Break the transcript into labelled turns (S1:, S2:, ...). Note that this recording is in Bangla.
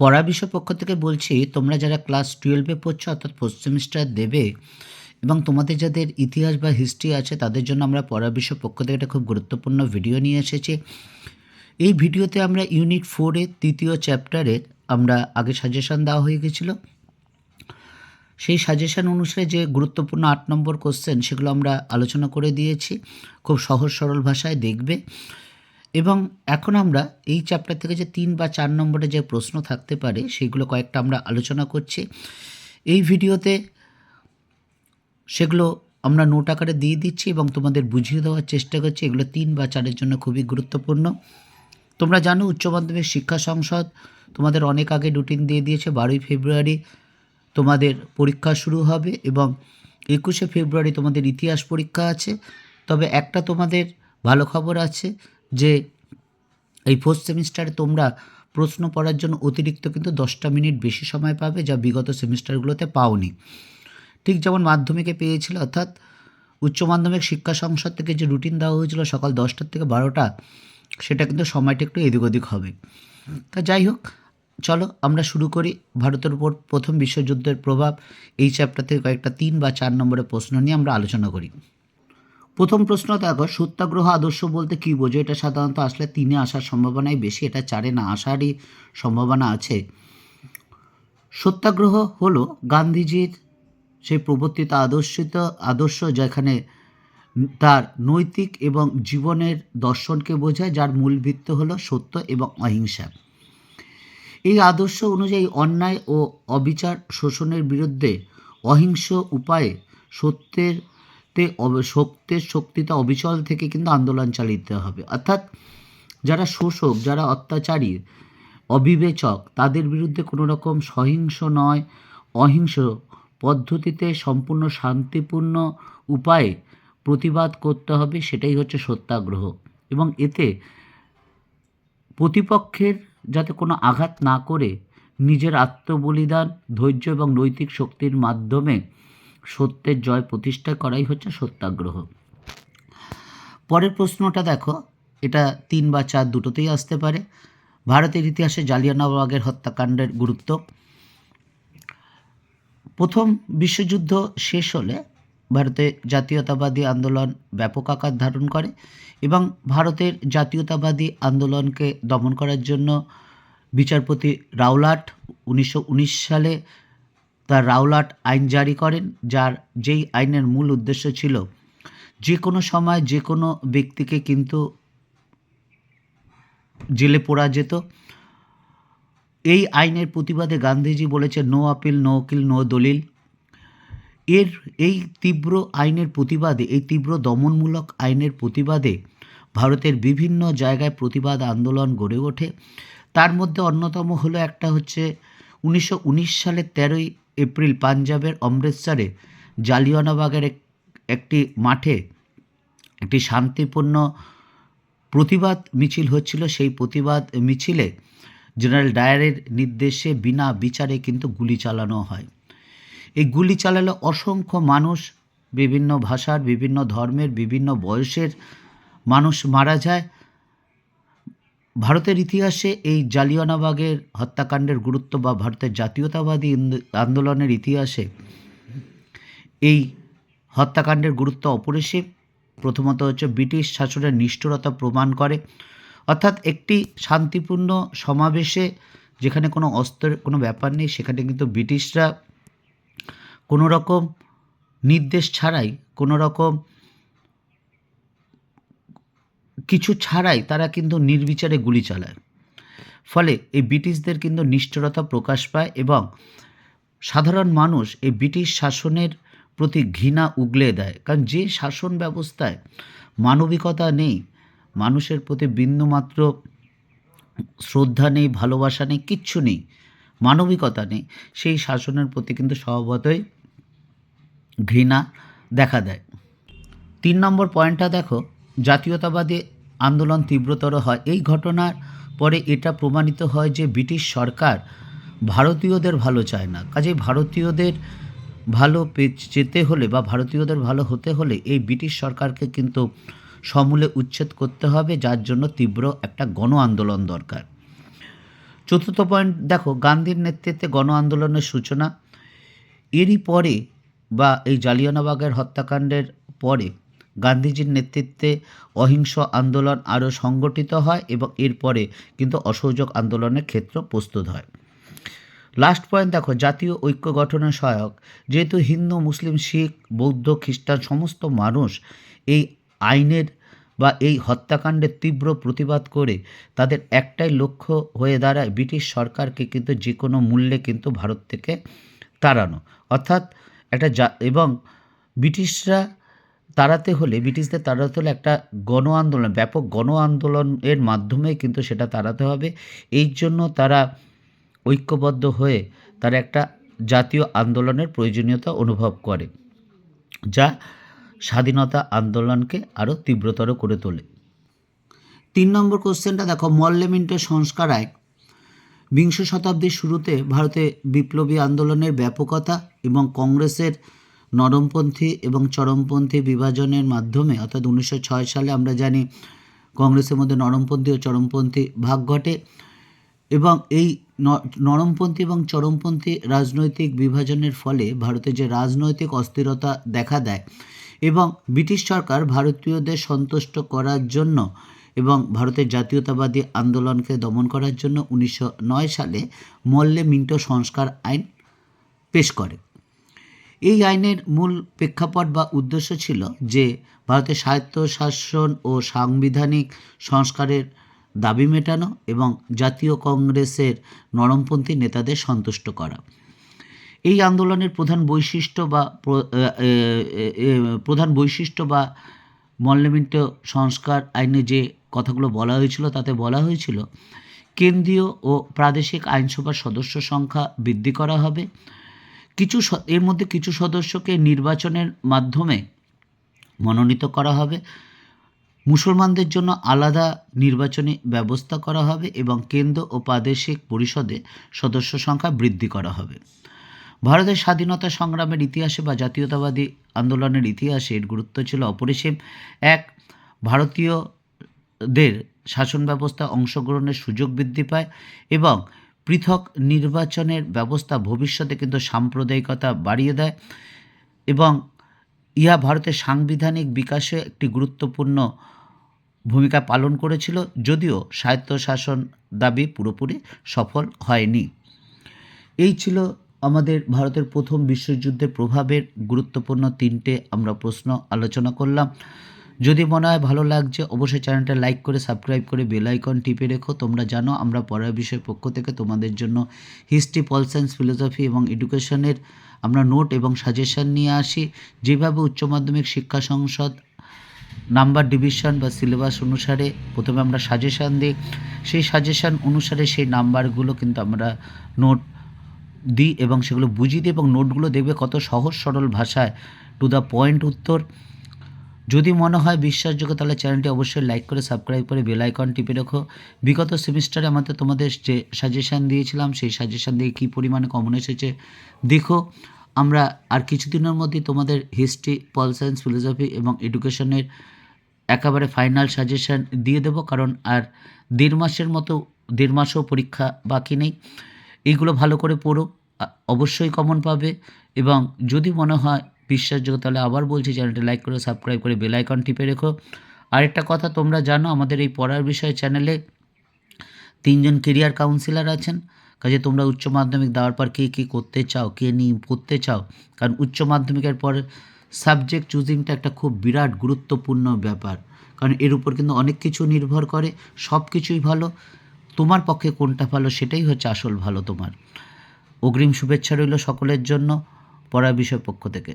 S1: পড়া বিষয় পক্ষ থেকে বলছি, তোমরা যারা ক্লাস টুয়েলভে পড়ছো, অর্থাৎ ফোর্থ সেমিস্টার দেবে, এবং তোমাদের যাদের ইতিহাস বা হিস্ট্রি আছে, তাদের জন্য আমরা পড়া বিষয় পক্ষ থেকে একটা খুব গুরুত্বপূর্ণ ভিডিও নিয়ে এসেছি। এই ভিডিওতে আমরা ইউনিট ফোরের তৃতীয় চ্যাপ্টারের আমরা আগে সাজেশন দেওয়া হয়ে গেছিল। সেই সাজেশান অনুসারে যে গুরুত্বপূর্ণ আট নম্বর কোশ্চেন সেগুলো আমরা আলোচনা করে দিয়েছি। খুব সহজ সরল ভাষায় দেখবে। এবং এখন আমরা এই চ্যাপ্টার থেকে যে তিন বা চার নম্বরে যে প্রশ্ন থাকতে পারে, সেগুলো কয়েকটা আমরা আলোচনা করছি। এই ভিডিওতে সেগুলো আমরা নোট আকারে দিয়ে দিচ্ছি এবং তোমাদের বুঝিয়ে দেওয়ার চেষ্টা করছি। এগুলো তিন বা চারের জন্য খুবই গুরুত্বপূর্ণ। তোমরা জানো, উচ্চ মাধ্যমিক শিক্ষা সংসদ তোমাদের অনেক আগে রুটিন দিয়ে দিয়েছে, বারোই ফেব্রুয়ারি তোমাদের পরীক্ষা শুরু হবে এবং একুশে ফেব্রুয়ারি তোমাদের ইতিহাস পরীক্ষা আছে। তবে একটা তোমাদের ভালো খবর আছে যে এই ফোর্থ সেমিস্টারে তোমরা প্রশ্ন পড়ার জন্য অতিরিক্ত কিন্তু দশটা মিনিট বেশি সময় পাবে যা বিগত সেমিস্টারগুলোতে পাওনি। ঠিক যেমন মাধ্যমিকে পেয়েছিল, অর্থাৎ উচ্চ মাধ্যমিক শিক্ষা সংসদ থেকে যে রুটিন দেওয়া হয়েছিল সকাল দশটার থেকে বারোটা, সেটা কিন্তু সময়টা একটু এদিক ওদিক হবে। তা যাই হোক, চলো আমরা শুরু করি ভারতের উপর প্রথম বিশ্বযুদ্ধের প্রভাব। এই চ্যাপ্টার থেকে কয়েকটা তিন বা চার নম্বরের প্রশ্ন নিয়ে আমরা আলোচনা করি। প্রথম প্রশ্ন, দেখো, সত্যাগ্রহ আদর্শ বলতে কী বোঝো? এটা সাধারণত আসলে তিনে আসার সম্ভাবনাই বেশি, এটা চারে না আসারই সম্ভাবনা আছে। সত্যাগ্রহ হলো গান্ধীজির সেই প্রবর্তিত আদর্শিত আদর্শ যেখানে তার নৈতিক এবং জীবনের দর্শনকে বোঝায়, যার মূল ভিত্ত হলো সত্য এবং অহিংসা। এই আদর্শ অনুযায়ী অন্যায় ও অবিচার শোষণের বিরুদ্ধে অহিংস উপায়ে সত্যের তে সত্যের শক্তিতে অবিচল থেকে কিন্তু আন্দোলন চালিতে হবে। অর্থাৎ যারা শোষক, যারা অত্যাচারী, অবিবেচক, তাদের বিরুদ্ধে কোনো রকম সহিংস নয়, অহিংস পদ্ধতিতে সম্পূর্ণ শান্তিপূর্ণ উপায়ে প্রতিবাদ করতে হবে, সেটাই হচ্ছে সত্যাগ্রহ। এবং এতে প্রতিপক্ষের যাতে কোনো আঘাত না করে নিজের আত্মবলিদান, ধৈর্য এবং নৈতিক শক্তির মাধ্যমে সত্যের জয় প্রতিষ্ঠা করাই হচ্ছে সত্যাগ্রহ। পরের প্রশ্নটা দেখো, এটা তিন বা চার দুটোতেই আসতে পারে। ভারতের ইতিহাসে জালিয়ানওয়ালাবাগের হত্যাকাণ্ডের গুরুত্ব। প্রথম বিশ্বযুদ্ধ শেষ হলে ভারতে জাতীয়তাবাদী আন্দোলন ব্যাপক আকার ধারণ করে এবং ভারতের জাতীয়তাবাদী আন্দোলনকে দমন করার জন্য বিচারপতি রাওলাট উনিশশো উনিশ সালে তার রাওলাট আইন জারি করেন, যার যেই আইনের মূল উদ্দেশ্য ছিল যে কোনো সময় যে কোনো ব্যক্তিকে কিন্তু জেলে পোড়া যেত। এই আইনের প্রতিবাদে গান্ধীজি বলেছে নো আপিল, নো উকিল, নো দলিল। এর এই তীব্র আইনের প্রতিবাদে, এই তীব্র দমনমূলক আইনের প্রতিবাদে ভারতের বিভিন্ন জায়গায় প্রতিবাদ আন্দোলন গড়ে ওঠে। তার মধ্যে অন্যতম হলো একটা হচ্ছে উনিশশো উনিশ সালের তেরোই এপ্রিল পাঞ্জাবের অমৃতসরে জালিয়ানবাগের একটি মাঠে একটি শান্তিপূর্ণ প্রতিবাদ মিছিল হচ্ছিল। সেই প্রতিবাদ মিছিলে জেনারেল ডায়ারের নির্দেশে বিনা বিচারে কিন্তু গুলি চালানো হয়। এই গুলি চালালে অসংখ্য মানুষ বিভিন্ন ভাষার, বিভিন্ন ধর্মের, বিভিন্ন বয়সের মানুষ মারা যায়। ভারতের ইতিহাসে এই জালিয়ানাবাগের হত্যাকাণ্ডের গুরুত্ব বা ভারতের জাতীয়তাবাদী আন্দোলনের ইতিহাসে এই হত্যাকাণ্ডের গুরুত্ব অপরিসীম। প্রথমত হচ্ছে ব্রিটিশ শাসনের নিষ্ঠুরতা প্রমাণ করে। অর্থাৎ একটি শান্তিপূর্ণ সমাবেশে যেখানে কোনো অস্ত্রের কোনো ব্যাপার নেই, সেখানে কিন্তু ব্রিটিশরা কোনো রকম নির্দেশ ছাড়াই কোনো রকম কিছু ছাড়াই তারা কিন্তু নির্বিচারে গুলি চালায়। ফলে এই ব্রিটিশদের কিন্তু নিষ্ঠুরতা প্রকাশ পায় এবং সাধারণ মানুষ এই ব্রিটিশ শাসনের প্রতি ঘৃণা উগলে দেয়। কারণ যে শাসন ব্যবস্থায় মানবিকতা নেই, মানুষের প্রতি বিন্দুমাত্র শ্রদ্ধা নেই, ভালোবাসা নেই, কিচ্ছু নেই, মানবিকতা নেই, সেই শাসনের প্রতি কিন্তু স্বভাবতই ঘৃণা দেখা দেয়। তিন নম্বর পয়েন্টটা দেখো, জাতীয়তাবাদী আন্দোলন তীব্রতর হয়। এই ঘটনার পরে এটা প্রমাণিত হয় যে ব্রিটিশ সরকার ভারতীয়দের ভালো চায় না। কাজেই ভারতীয়দের ভালো যেতে হলে বা ভারতীয়দের ভালো হতে হলে এই ব্রিটিশ সরকারকে কিন্তু সমূলে উচ্ছেদ করতে হবে, যার জন্য তীব্র একটা গণ আন্দোলন দরকার। চতুর্থ পয়েন্ট, দেখো, গান্ধীর নেতৃত্বে গণ আন্দোলনের সূচনা। এরই পরে বা এই জালিয়ানাবাগের হত্যাকাণ্ডের পরে গান্ধীজির নেতৃত্বে অহিংস আন্দোলন আরও সংগঠিত হয় এবং এরপরে কিন্তু অসহযোগ আন্দোলনের ক্ষেত্র প্রস্তুত হয়। লাস্ট পয়েন্ট দেখো, জাতীয় ঐক্য গঠনে সহায়ক। যেহেতু হিন্দু, মুসলিম, শিখ, বৌদ্ধ, খ্রিস্টান সমস্ত মানুষ এই আইনের বা এই হত্যাকাণ্ডের তীব্র প্রতিবাদ করে তাদের একটাই লক্ষ্য হয়ে দাঁড়ায় ব্রিটিশ সরকারকে কিন্তু যে কোনো মূল্যে কিন্তু ভারত থেকে তাড়ানো। অর্থাৎ একটা এবং ব্রিটিশরা তাড়াতে হলে ব্রিটিশদের তাড়াতে হলে একটা গণ আন্দোলন ব্যাপক গণ আন্দোলনের মাধ্যমে কিন্তু সেটা তাড়াতে হবে। এই জন্য তারা ঐক্যবদ্ধ হয়ে তারা একটা জাতীয় আন্দোলনের প্রয়োজনীয়তা অনুভব করে, যা স্বাধীনতা আন্দোলনকে আরও তীব্রতর করে তোলে। তিন নম্বর কোশ্চেনটা দেখো মল্লেমিন্টের সংস্কার আইন। বিংশ শতাব্দীর শুরুতে ভারতে বিপ্লবী আন্দোলনের ব্যাপকতা এবং কংগ্রেসের নরমপন্থী এবং চরমপন্থী বিভাজনের মাধ্যমে, অর্থাৎ উনিশশো ছয় সালে আমরা জানি কংগ্রেসের মধ্যে নরমপন্থী ও চরমপন্থী ভাগ ঘটে এবং এই নরমপন্থী এবং চরমপন্থী রাজনৈতিক বিভাজনের ফলে ভারতে যে রাজনৈতিক অস্থিরতা দেখা দেয় এবং ব্রিটিশ সরকার ভারতীয়দের সন্তুষ্ট করার জন্য এবং ভারতের জাতীয়তাবাদী আন্দোলনকে দমন করার জন্য উনিশশো নয় সালে মল্লে মিন্টো সংস্কার আইন পেশ করে। এই আইনের মূল প্রেক্ষাপট বা উদ্দেশ্য ছিল যে ভারতের স্বায়ত্তশাসন ও সাংবিধানিক সংস্কারের দাবি মেটানো এবং জাতীয় কংগ্রেসের নরমপন্থী নেতাদের সন্তুষ্ট করা। এই আন্দোলনের প্রধান বৈশিষ্ট্য বা প্রধান বৈশিষ্ট্য বা মল্লমিন্ট সংস্কার আইনে যে কথাগুলো বলা হয়েছিল, তাতে বলা হয়েছিল, কেন্দ্রীয় ও প্রাদেশিক আইনসভার সদস্য সংখ্যা বৃদ্ধি করা হবে কিছু এর মধ্যে কিছু সদস্যকে নির্বাচনের মাধ্যমে মনোনীত করা হবে। মুসলমানদের জন্য আলাদা নির্বাচনী ব্যবস্থা করা হবে এবং কেন্দ্র ও প্রাদেশিক পরিষদে সদস্য সংখ্যা বৃদ্ধি করা হবে। ভারতের স্বাধীনতা সংগ্রামের ইতিহাসে বা জাতীয়তাবাদী আন্দোলনের ইতিহাসে এর গুরুত্ব ছিল অপরিসীম। এক, ভারতীয়দের শাসন ব্যবস্থা অংশগ্রহণের সুযোগ বৃদ্ধি পায় এবং পৃথক নির্বাচনের ব্যবস্থা ভবিষ্যতে কিন্তু সাম্প্রদায়িকতা বাড়িয়ে দেয় এবং ইহা ভারতের সাংবিধানিক বিকাশে একটি গুরুত্বপূর্ণ ভূমিকা পালন করেছিল, যদিও স্বায়ত্তশাসন দাবি পুরোপুরি সফল হয়নি। এই ছিল আমাদের ভারতের প্রথম বিশ্বযুদ্ধের প্রভাবের গুরুত্বপূর্ণ তিনটে আমরা প্রশ্ন আলোচনা করলাম। যদি মনে হয় ভালো লাগছে, অবশ্যই চ্যানেলটা লাইক করে সাবস্ক্রাইব করে বেল আইকন টিপে রেখো। তোমরা জানো, আমরা পড়ার বিষয় পক্ষ থেকে তোমাদের জন্য হিস্ট্রি পল সায়েন্স ফিলোসফি এবং এডুকেশনের আমরা নোট এবং সাজেশন নিয়ে আসি। যেভাবে উচ্চ মাধ্যমিক শিক্ষা সংসদ নাম্বার ডিভিশন বা সিলেবাস অনুসারে প্রথমে আমরা সাজেশান দিই। সেই সাজেশান অনুসারে সেই নাম্বারগুলো কিন্তু আমরা নোট দিই এবং সেগুলো বুঝিয়ে দিই এবং নোটগুলো দেখবে কত সহজ সরল ভাষায়। টু দ্য পয়েন্ট উত্তর যদি মনে হয় বিশ্বাসযোগ্য, তাহলে চ্যানেলটি অবশ্যই লাইক করে, সাবস্ক্রাইব করে, বেল আইকন টিপে রাখো। বিগত সেমিস্টারে আমাদের তোমাদের যে সাজেশান দিয়েছিলাম, সেই সাজেশান দিয়ে কী পরিমাণে কমন এসেছে, দেখো। আমরা আর কিছুদিনের মধ্যেই তোমাদের হিস্ট্রি পল সায়েন্স ফিলোসফি এবং এডুকেশনের একেবারে ফাইনাল সাজেশান দিয়ে দেবো। কারণ আর দেড় মাসের মতো, দেড় মাসও পরীক্ষা বাকি নেই। এইগুলো ভালো করে পড়ো অবশ্যই কমন পাবে এবং যদি মনে হয় বিশ্বাসযোগ্য, তাহলে আবার বলছি চ্যানেলটি লাইক করে সাবস্ক্রাইব করে বেল আইকন টিপে রেখো। আরেকটা কথা, তোমরা জানো আমাদের এই পড়ার বিষয় চ্যানেলে তিনজন কেরিয়ার কাউন্সিলর আছেন। কাজে তোমরা উচ্চ মাধ্যমিক দেওয়ার পর কে কী করতে চাও, কে নিয়ে পড়তে চাও, কারণ উচ্চ মাধ্যমিকের পর সাবজেক্ট চুজিংটা একটা খুব বিরাট গুরুত্বপূর্ণ ব্যাপার। কারণ এর উপর কিন্তু অনেক কিছু নির্ভর করে সব কিছুই ভালো। তোমার পক্ষে কোনটা ভালো, সেটাই হচ্ছে আসল ভালো তোমার। অগ্রিম শুভেচ্ছা রইল সকলের জন্য পড়া বিষয় পক্ষ থেকে।